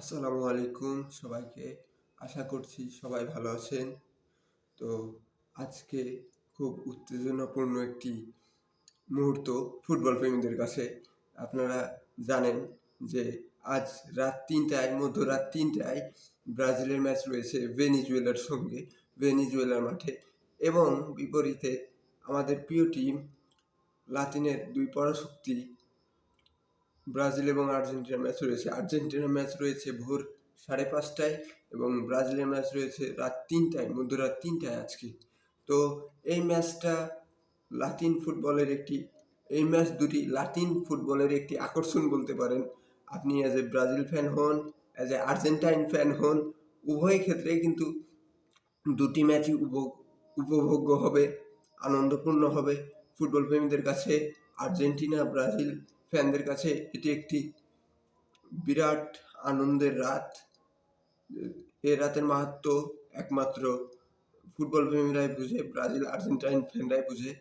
আসসালামু আলাইকুম সবাইকে। আশা করছি সবাই ভালো আছেন। তো আজকে খুব উত্তেজনাপূর্ণ একটি মুহূর্ত ফুটবল প্রেমীদের কাছে। আপনারা জানেন যে আজ রাত তিনটায়, মধ্যরাত তিনটায় ব্রাজিলের ম্যাচ রয়েছে ভেনিজুয়েলার সঙ্গে, ভেনিজুয়েলার মাঠে। এবং বিপরীতে আমাদের প্রিয় টিম লাতিনের দুই পরাশক্তি ব্রাজিল এবং আর্জেন্টিনা ম্যাচ রয়েছে। আর্জেন্টিনা ম্যাচ রয়েছে ভোর সাড়ে পাঁচটায় এবং ব্রাজিলের ম্যাচ রয়েছে রাত তিনটায়, মধ্যরাত তিনটায় আজকে। তো এই ম্যাচটা লাতিন ফুটবলের একটি, এই ম্যাচ দুটি লাতিন ফুটবলের একটি আকর্ষণ বলতে পারেন। আপনি অ্যাজ এ ব্রাজিল ফ্যান হন অ্যাজ এ আর্জেন্টাইন ফ্যান হন, উভয় ক্ষেত্রেই কিন্তু দুটি ম্যাচই উপ- উপভোগ্য হবে, আনন্দপূর্ণ হবে। ফুটবল প্রেমীদের কাছে আর্জেন্টিনা, ব্রাজিল ফ্যানদের কাছে এটি একটি বিরাট আনন্দের রাত। এ রাতের মাহাত্ম একমাত্র ফুটবল প্রেমীরাই বুঝে, ব্রাজিল আর্জেন্টাইন ফ্যানরাই বুঝে।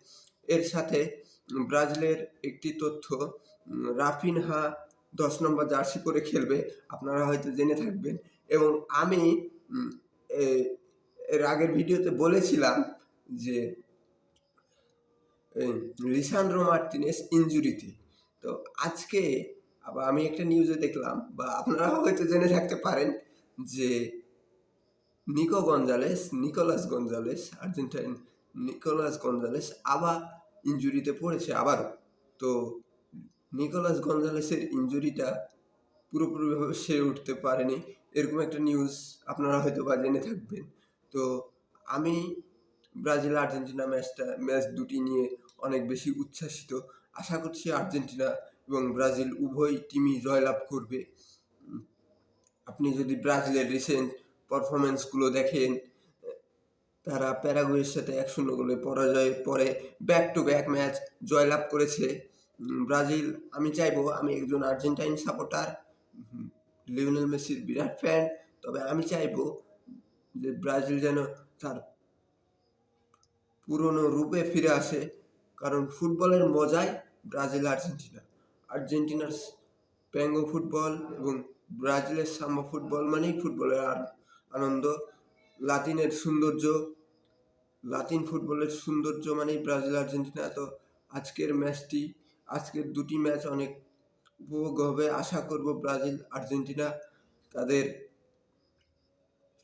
এর সাথে ব্রাজিলের একটি তথ্য, রাফিনহা দশ নম্বর জার্সি পরে খেলবে, আপনারা হয়তো জেনে থাকবেন। এবং আমি এর আগের ভিডিওতে বলেছিলাম যে, এই লিসান্ড্রো মার্টিনেস ইনজুরিতে তো আজকে আবার আমি একটা নিউজে দেখলাম বা আপনারা হয়তো জেনে থাকতে পারেন যে Nico Gonzalez, Nicolas Gonzalez, Argentine Nicolas Gonzalez আবার ইনজুরিতে পড়েছে আবারও। তো নিকোলাস গঞ্জালেসের ইনজুরিটা পুরোপুরিভাবে সেরে উঠতে পারেনি। এরকম একটা নিউজ আপনারা হয়তো বা জেনে থাকবেন। তো আমি ব্রাজিল আর্জেন্টিনা ম্যাচটা ম্যাচ দুটি নিয়ে অনেক বেশি উচ্ছ্বাসিত। আশা করছি আর্জেন্টিনা এবং ব্রাজিল উভয় টিমই জয়লাভ করবে। আপনি যদি ব্রাজিলের রিসেন্ট পারফরমেন্সগুলো দেখেন, তারা প্যারাগুয়ের সাথে এক শূন্য গোলে পরাজয়ের পরে ব্যাক টু ব্যাক ম্যাচ জয়লাভ করেছে। ব্রাজিল, আমি চাইব আমি একজন আর্জেন্টাইন সাপোর্টার লিওনেল মেসির বিরাট ফ্যান তবে আমি চাইব যে ব্রাজিল যেন তার পুরনো রূপে ফিরে আসে। কারণ ফুটবলের মজাই ব্রাজিল আর্জেন্টিনা। আর্জেন্টিনার প্যাঙ্গো ফুটবল এবং ব্রাজিলের সাম্বা ফুটবল মানেই ফুটবলের আনন্দ। লাতিনের সৌন্দর্য, লাতিন ফুটবলের সৌন্দর্য মানেই ব্রাজিল আর্জেন্টিনা। তো আজকের ম্যাচটি, আজকের দুটি ম্যাচ অনেক উপভোগ হবে। আশা করব ব্রাজিল, আর্জেন্টিনা তাদের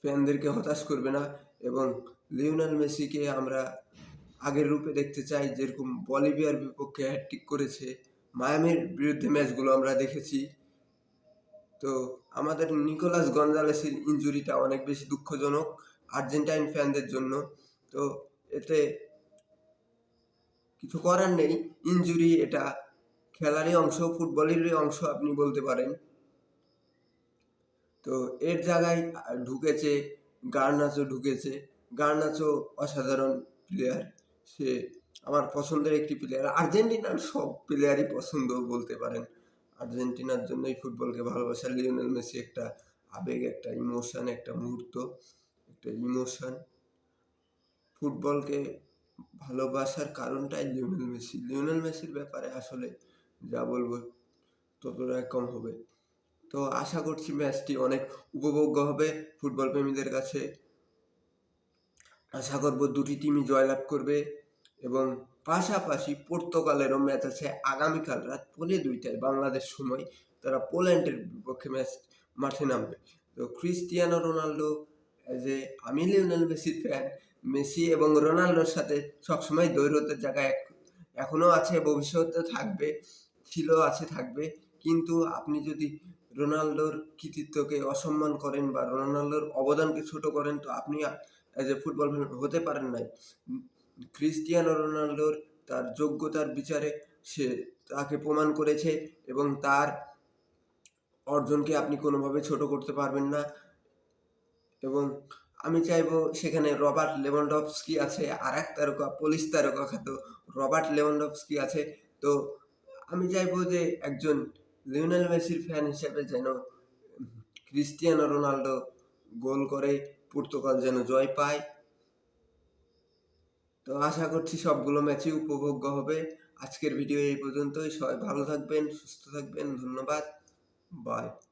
ফ্যানদেরকে হতাশ করবে না এবং লিওনাল মেসিকে আমরা আগের রূপে দেখতে চাই, যেরকম বলিভিয়ার বিপক্ষে হ্যাট্রিক করেছে। মায়ামির বিরুদ্ধে ম্যাচগুলো আমরা দেখেছি। তো আমাদের নিকোলাস গঞ্জালেসের ইনজুরিটা অনেক বেশি দুঃখজনক আর্জেন্টাইন ফ্যানদের জন্য। তো এতে কিছু করার নেই। ইনজুরি এটা খেলারই অংশ, ফুটবলেরই অংশ আপনি বলতে পারেন। তো এর জায়গায় ঢুকেছে, গার্নাচো ঢুকেছে। গার্নাচো অসাধারণ প্লেয়ার সে আমার পছন্দের একটি প্লেয়ার আর্জেন্টিনার সব প্লেয়ারই পছন্দ বলতে পারেন। আর্জেন্টিনার জন্যই ফুটবলকে ভালোবাসা। লিওনেল মেসি একটা আবেগ, একটা ইমোশন একটা মুহূর্ত, একটা ইমোশন ফুটবলকে ভালোবাসার কারণটাই লিওনেল মেসি। লিওনেল মেসির ব্যাপারে আসলে যা বলব ততটা কম হবে। তো আশা করছি ম্যাচটি অনেক উপভোগ্য হবে। ফুটবল প্রেমীদের কাছে আশা করব দুটি টিমই জয়লাভ করবে এবং পাশাপাশি পর্তুগালেরও ম্যাচ আছে আগামীকাল রাত পৌনে দুইটায় বাংলাদেশ সময়। তারা পোল্যান্ডের বিপক্ষে ম্যাচ মাঠে নামবে। তো ক্রিস্টিয়ানো রোনাল্ডো এ আমি লিওনেল মেসির ফ্যান মেসি এবং রোনাল্ডোর সাথে সবসময় দৈরতের জায়গায় এখনও আছে, ভবিষ্যতে থাকবে ছিল আছে, থাকবে। কিন্তু আপনি যদি রোনাল্ডোর কৃতিত্বকে অসম্মান করেন বা রোনাল্ডোর অবদানকে ছোট করেন, তো আপনি অ্যাজ এ ফুটবল হতে পারেন নাই। ক্রিস্টিয়ানো রোনাল্ডোর তার যোগ্যতার বিচারে সে তাকে প্রমাণ করেছে এবং তার অর্জনকে আপনি কোনোভাবে ছোট করতে পারবেন না। এবং আমি চাইব সেখানে রবার্ট লেমন্ডভস্কি আছে আর এক তারকা, পুলিশ তারকা খ্যাত রবার্ট লেমন্ডভস্কি আছে। তো আমি চাইব যে একজন লিওনেল মেসির ফ্যান হিসেবে যেন ক্রিস্টিয়ানো রোনাল্ডো গোল করে পর্তুগাল যেন জয় পায়। তো আশা করছি সবগুলো ম্যাচই উপভোগ্য হবে। আজকের ভিডিও এই পর্যন্তই। সবাই ভালো থাকবেন, সুস্থ থাকবেন। ধন্যবাদ। বাই